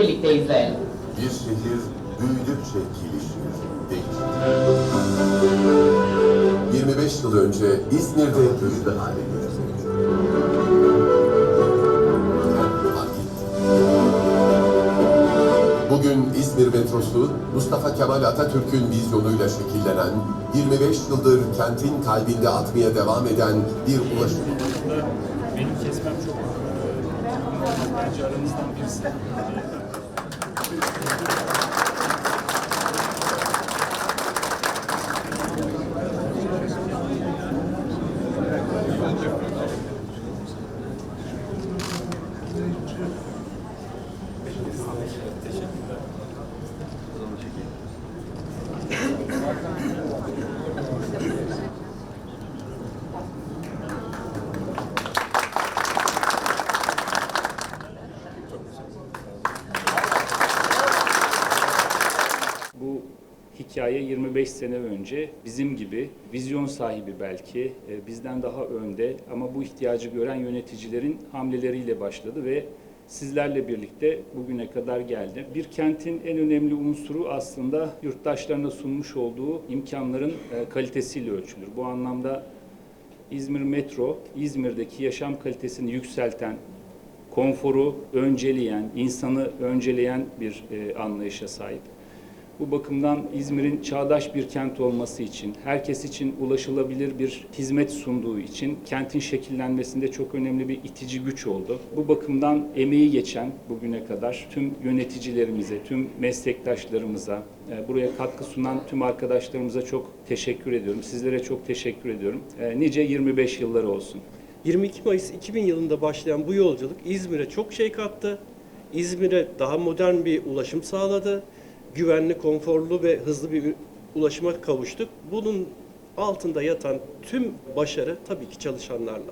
Ezel. Bir şehir büyüdükçe gelişir, değişir. 25 yıl önce İzmir'de büyüdü hale. Bugün İzmir metrosu Mustafa Kemal Atatürk'ün vizyonuyla şekillenen, 25 yıldır kentin kalbinde atmaya devam eden bir ulaşım. Benim kesmem çok bence aramızdan birisi. Bu hikaye 25 sene önce bizim gibi vizyon sahibi belki e, bizden daha önde ama bu ihtiyacı gören yöneticilerin hamleleriyle başladı ve sizlerle birlikte bugüne kadar geldi. Bir kentin en önemli unsuru aslında yurttaşlarına sunmuş olduğu imkanların e, kalitesiyle ölçülür. Bu anlamda İzmir Metro, İzmir'deki yaşam kalitesini yükselten, konforu önceleyen, insanı önceleyen bir e, anlayışa sahip. Bu bakımdan İzmir'in çağdaş bir kent olması için, herkes için ulaşılabilir bir hizmet sunduğu için kentin şekillenmesinde çok önemli bir itici güç oldu. Bu bakımdan emeği geçen bugüne kadar tüm yöneticilerimize, tüm meslektaşlarımıza, e, buraya katkı sunan tüm arkadaşlarımıza çok teşekkür ediyorum. Sizlere çok teşekkür ediyorum. E, Nice 25 yılları olsun. 22 Mayıs 2000 yılında başlayan bu yolculuk İzmir'e çok şey kattı. İzmir'e daha modern bir ulaşım sağladı. Güvenli, konforlu ve hızlı bir ulaşıma kavuştuk. Bunun altında yatan tüm başarı tabii ki çalışanlarla.